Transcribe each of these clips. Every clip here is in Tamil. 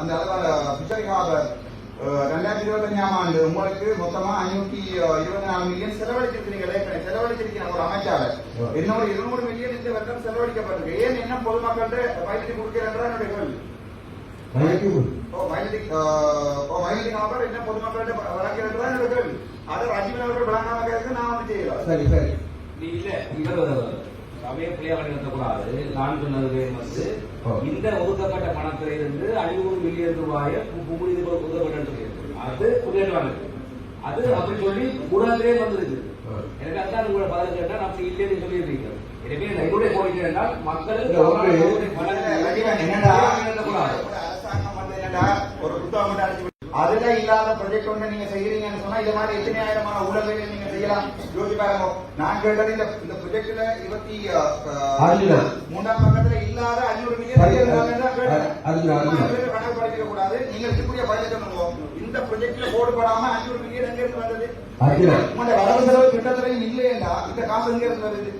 அந்த பிஷரி ஹார்பர் ரெண்டாயிரத்தி இருபத்தஞ்சாம் ஆண்டு உங்களுக்கு மொத்தமா ஐநூத்தி இருபத்தி நாலு மில்லியன் செலவழிச்சிருக்கீங்க ஏற்கனவே செலவழிச்சிருக்கீங்க ஒரு அமைச்சாளர் இன்னொரு இருநூறு மில்லியன் இந்த வருடம் செலவழிக்கப்பட்டிருக்கு. ஏன் என்ன பொதுமக்கள்கிட்ட பயன்படுத்தி கொடுக்கிறன்ற என்னுடைய கேள்வி? என்ன பொதுமக்களிடம் வழங்கிறதா என்னோட கேள்வி? அதை ரஜினி அவர்கள் வழங்காம கேட்க நான் வந்து செய்யலாம் சரி சரி. இல்ல இவர் சபையை பிள்ளையாக நடத்தக்கூடாது நான் சொன்னது வந்து. இந்த ஒதுக்கப்பட்ட பணத்திலிருந்து ஐநூறு மில்லியன் ரூபாயை புகுதி ஒதுக்கப்பட்டு அது புரியலானது அது அப்படி சொல்லி கூடாதே வந்திருக்கு. எனக்கு அதான் உங்களை பதில் கேட்டா நம்ம இல்லைன்னு சொல்லியிருக்கீங்க எனவே நான் என்னுடைய கோரிக்கை என்றால் மக்கள் இல்ல, ஒரு- புத்தகம் அதுல இல்லாத ப்ரொஜெக்ட் ஒன்று நீங்க செய்யறீங்கன்னு சொன்னா இது மாதிரி எத்தனை ஆயிரமான ஊழல்களை நீங்க செய்யலாம்? யோசிச்சு பாருங்க. நான் கேட்டது இந்த இந்த ப்ரொஜெக்ட்ல இருபத்தி. மூன்றாம் பக்கத்துல இல்லாத அஞ்சூறு மில்லியன் கணக்கு படிக்க கூடாது நீங்க இருக்கக்கூடிய பதில் சொல்லுங்க இந்த ப்ரொஜெக்ட்ல போடுபடாம அஞ்சூறு மில்லியன் எங்க இருந்து வந்தது? அதுல. உங்களுடைய வரவு செலவு திட்டத்திலையும் இல்லையேண்டா? இந்த காசு எங்க இருந்து வருது?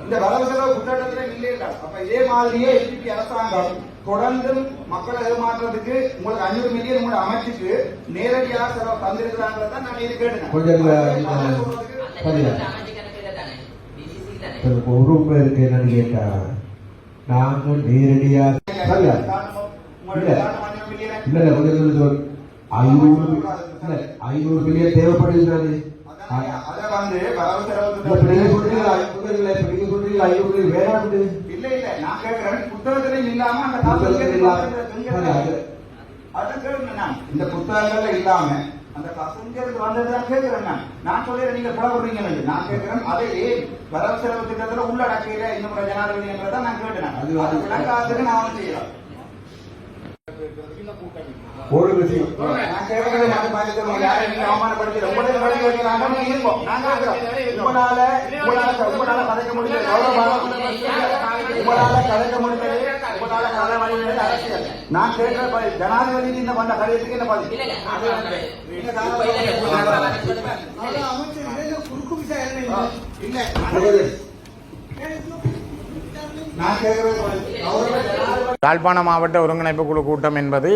இந்த வரவு செலவு திட்டத்திலே இல்லையேண்டா? அப்ப இதே மாதிரியே அரசாங்கம் தொடர்ந்து மக்களை ஏமாற்றுறதுக்கு உங்களுக்கு அஞ்சூறு மில்லியன் உங்களோட அமைச்சுக்கு நேரடியாக செலவு தந்திருக்கிறாங்கிறத நான் இது கேட்டேன் கொஞ்சம் ஒரு பேருக்கு என்னன்னு கேட்டா நாங்கள் நேரடியா சரியா உங்களுடைய காரணம் அஞ்சூறு மில்லியன் இல்ல இல்ல கொஞ்சம் கொஞ்சம் சொல். ஐநூறு மில்லியன் தேவைப்படுது தானே அதை வந்து வரவு செலவு நீங்க ஐநூறு இல்ல இல்ல. நான் கேட்கிறேன். புத்தகத்திலையும் இல்லாம அந்த புத்தகத்துல இல்லாம. அதான் கேட்கிறேன் நான். இந்த புத்தகங்கள்ல இல்லாம அந்த கசஞ்சருக்கு வந்ததுதான் கேட்கிறேன் நான். நான் சொல்றேன் நீங்க புலப்படுறீங்க நான் கேட்கிறேன் அதை ஏன் வரவு செலவு திட்டத்துல உள்ளடக்கையில இன்னும் ஒரு ஜனாதிபதி என்றதை நான் கேட்டேன் அது- அது. விளங்காததுக்கு நான் வந்து செய்யலாம் ஒரு விஷயம். அவமானப்படுத்தி வழி வைக்கிறாங்க நீங்க கேட்கிறோம் உங்களால உங்களால உங்களால கதைக்க முடியல. உங்களால கதைக்க முடியல உங்களால கதை வழி அரசியல். நான் கேட்கிற பதில் ஜனாதிபதி இந்த வந்த கடிதத்துக்கு என்ன பதில்? யாழ்ப்பாண மாவட்ட ஒருங்கிணைப்பு குழு கூட்டம் என்பது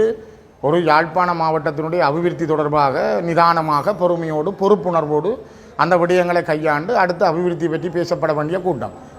ஒரு யாழ்ப்பாண மாவட்டத்தினுடைய அபிவிருத்தி தொடர்பாக நிதானமாக பொறுமையோடு பொறுப்புணர்வோடு அந்த விடயங்களை கையாண்டு அடுத்த அபிவிருத்தி பற்றி பேசப்பட வேண்டிய கூட்டம்.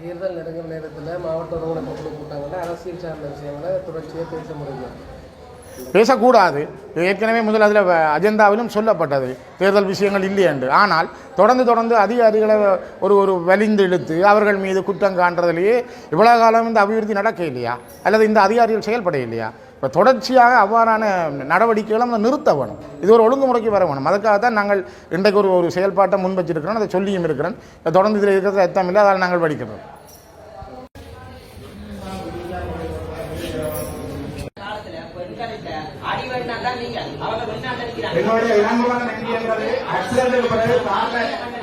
தேர்தல் நெருங்குற நேரத்தில் மாவட்ட ஒருங்கிணைப்பு குழு கூட்டங்களில் அரசியல் சார்ந்த விஷயங்களை தொடர்ச்சியாக பேச முடியும். பேசக்கூடாது. ஏற்கனவே முதல் அதில் அஜெண்டாவிலும் சொல்லப்பட்டது. தேர்தல் விஷயங்கள் இல்லை என்று. ஆனால் தொடர்ந்து தொடர்ந்து அதிகாரிகளை ஒரு ஒரு வலிந்து இழுத்து அவர்கள் மீது குற்றம் காண்றதுலேயே இவ்வளோ காலம் இந்த அபிவிருத்தி நடக்க இல்லையா அல்லது இந்த அதிகாரிகள் செயல்பட இல்லையா இப்போ தொடர்ச்சியாக அவ்வாறான நடவடிக்கைகளை நம்ம நிறுத்த வேணும். இது ஒரு ஒழுங்குமுறைக்கு வர வேணும். அதுக்காக தான் நாங்கள் இன்றைக்கு ஒரு ஒரு செயல்பாட்டை முன் வச்சிருக்கிறோம் அதை சொல்லியும் இருக்கிறேன் தொடர்ந்து இதில் இருக்கிறது அர்த்தம் இல்லை அதால் நாங்கள் படிக்கிறோம். என்னுடைய பிறகு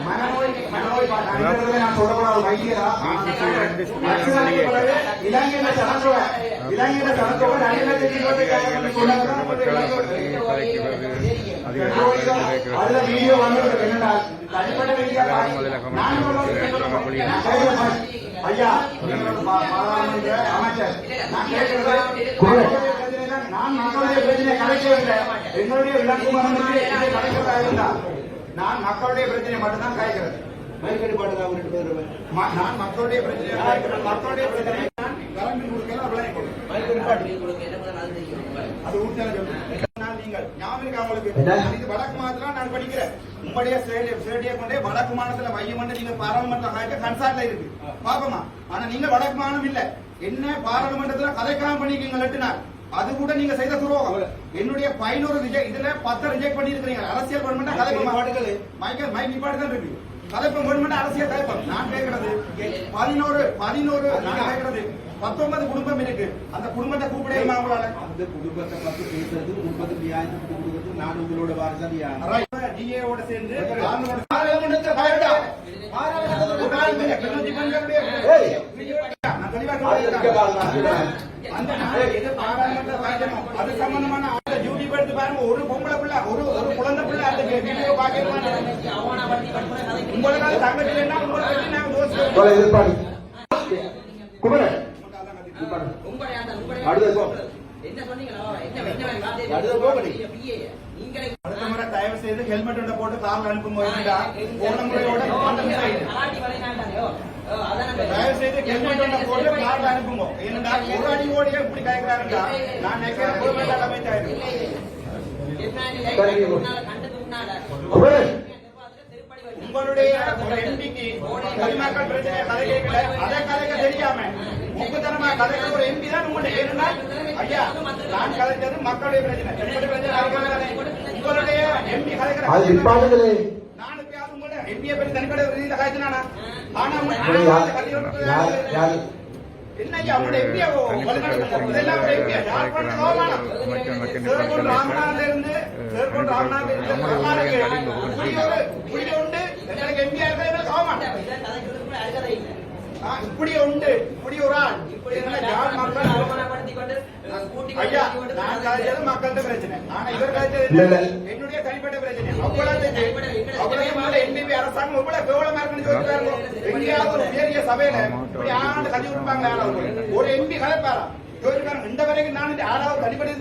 மனநோய் மனநோய் நான் வைத்தியரா பிறகு இலங்கையில சனத்துவ நான் மக்களுடைய பிரச்சனை கலைக்கவில்லை என்னுடைய இதை கலைக்கிறதா நான் மக்களுடைய பிரச்சனை மட்டும்தான் நான் மக்களுடைய பிரச்சனை மக்களுடைய பிரச்சனை நான் கலந்து கொடுக்கல அவ்வளவு கொடுக்கிறேன். அது நீங்கள் ஞாபகம் இது வடக்கு மாநிலத்துல நான் படிக்கிறேன் உங்களுடைய கொண்டே வடக்கு மாநிலத்துல மையம் நீங்க பாராளுமன்ற கன்சார்ட்ல இருக்கு பாப்போமா ஆனா நீங்க வடக்கு மாநிலம் இல்ல என்ன பாராளுமன்றத்துல கதைக்காம பண்ணிருக்கீங்க லெட்டுனார் அது கூட நீங்க செய்த துரோகம் என்னுடைய பதினோரு இதுல பத்து ரிஜெக்ட் பண்ணிருக்கீங்க அரசியல் கவர்மெண்ட் கதைப்பம் மைக்கேல் மைக் நிப்பாடு தான் இருக்கு கதைப்பம் கவர்மெண்ட் அரசியல் கதைப்பம் நான் கேட்கறது பதினோரு பதினோரு நான் கேட்கறது பத்தொன்பது குடும்பம் இருக்கு அந்த குடும்பத்தை கூப்பிடவே உங்களால அந்த குடும்பத்தை பத்தி பேசுறது குடும்பத்துக்கு நியாயத்தை கொடுக்கறது நான் உங்களோட வாரிசா Right. டிஏவோட சேர்ந்து. அந்த அது சம்பந்தமான அந்த டியூட்டி எடுத்து பாருங்க ஒரு அடுத்த முறை தயவு செய்து ஹெல்மெட் போட்டு கார்ல அனுப்பும் தயவு செய்து ஹெல்மெட் போட்டு கார்ல அனுப்புங்க. ஒரு அடி ஓடியே இப்படி கேட்கிறாருடா நான் கவர்மெண்ட் அமைச்சாயிரும் உங்களுடைய ஒரு எம்பிக்கு குடிமக்கள் பிரச்சனையை கதை கேட்கல அதை கதைக்க தெரியாம முக்குத்தனமா கதைக்கிற ஒரு எம்பி தான் உங்களுடைய ஏன்னா ஐயா நான் கதைச்சது மக்களுடைய பிரச்சனை. என்னுடைய பிரச்சனை. உங்களுடைய எம்பி கதைக்கிற நான் எப்பயாவது உங்களோட எம்பியை பற்றி தனிப்பட்ட ஒரு ரீதியில கதைச்சினானா ஆனா யார் உங்க- யார் யார் என்ன இருந்து சிறுபொன் ராமநாதன்ல இருந்து பிரபாகருக்கு இப்படி உண்டு இப்படி ஒரு ஆள். இப்படி மக்கள் ஐயா நான் கதைச்சது மக்கள்கிட்ட பிரச்சனை. ஆனா இவர். என்ன? என்னுடைய தனிப்பட்ட பிரச்சனை. அவ்வளவு அவ்வளவு அரசாங்கம் இவ்வளவு கேவலமா இருக்குன்னு சொல்லிட்டாரு எங்கேயாவது ஒரு பெரிய சபையில இப்படி ஆண்டு கட்சி கொடுப்பாங்க யாராவது ஒரு எம்பி கலைப்பாரா? இந்த வரைக்கும் நான் இந்த ஆறாவது தனிப்பட்ட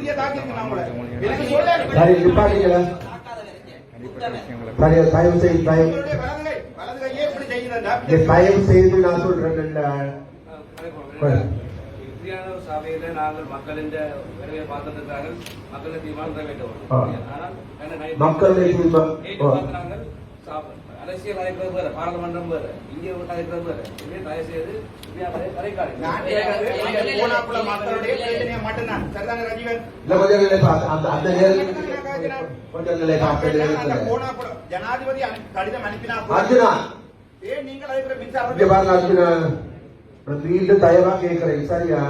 நம்மள எனக்கு சொல்ல தயவு செய்து தயவு செய்து நான் சொல்றேன் சபையில நாங்கள் மக்களின் விரைவை பார்த்திருக்கிறாங்க மக்களின் தீர்மானம். பார்த்து நாங்கள் சாப்ப- அரசியல் கலைக்கிறது வேற பாராளுமன்றம் வேற இங்கே கலைக்கிறது வேற. இங்கே தயவு செய்து அர்ஜுனா ஏன் நீங்கள் அழைக்கிற மின்சாரம்? இங்க பாருங்க அர்ஜுனா நான் மீண்டும் தயவா கேட்கிறேன் சரியா?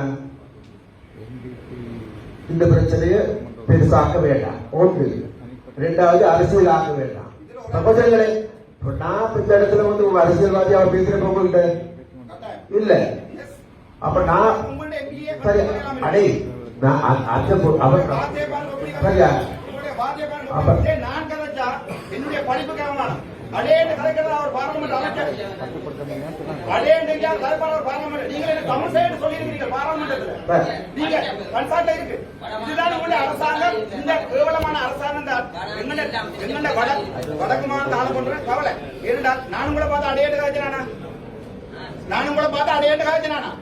இந்த பிரச்சனையை பெருசாக்க வேண்டாம். ஒன்று ரெண்டாவது அரசியல் ஆக்க வேண்டாம். சகோதரர்களே நான் இந்த இடத்துல வந்து உங்க அரசியல்வாதியா பேசுறப்ப உங்கள்கிட்ட இல்ல. அப்ப நான் சரி அடே நான் அந்த எப்படி சரியா? என்னுடைய படிப்புக்கு அவமானம் அடே என்று கதைக்கிறதா அவர் பாராளுமன்ற அமைச்சர் கதைப்பார் அவர் பாராளுமன்ற நீங்கள் என்ன தமிழ் செய்ய சொல்லியிருக்கீங்க பாராளுமன்றத்தில். நீங்க கன்சார்ட்ல இருக்கு. இதுதான் உங்களுடைய அரசாங்கம். இந்த கேவலமான அரசாங்கம் தான். எங்கட வட வடக்கு மாநில ஆளு பண்ற கவலை. ஏனென்றால் நானும் கூட பார்த்து அடையேட்டு காய்ச்சினானா நானும் கூட பார்த்து அடையேட்டு காய்ச்சினானா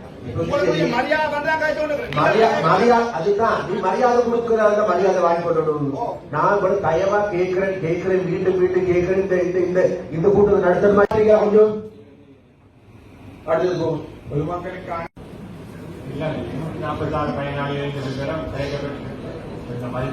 அதுதான். நீ மரியாதை கொடுக்கறத மரியாதை வாங்கி கொள்ளணும் நான் கூட தயவா கேட்கிறேன் கேட்கிறேன் மீண்டும் மீண்டும் கேட்கிறேன். இந்த இந்த கொஞ்சம்? அடுத்தது பொதுமக்களுக்கான இல்ல பயனாளிகள் இந்த மதிப்பு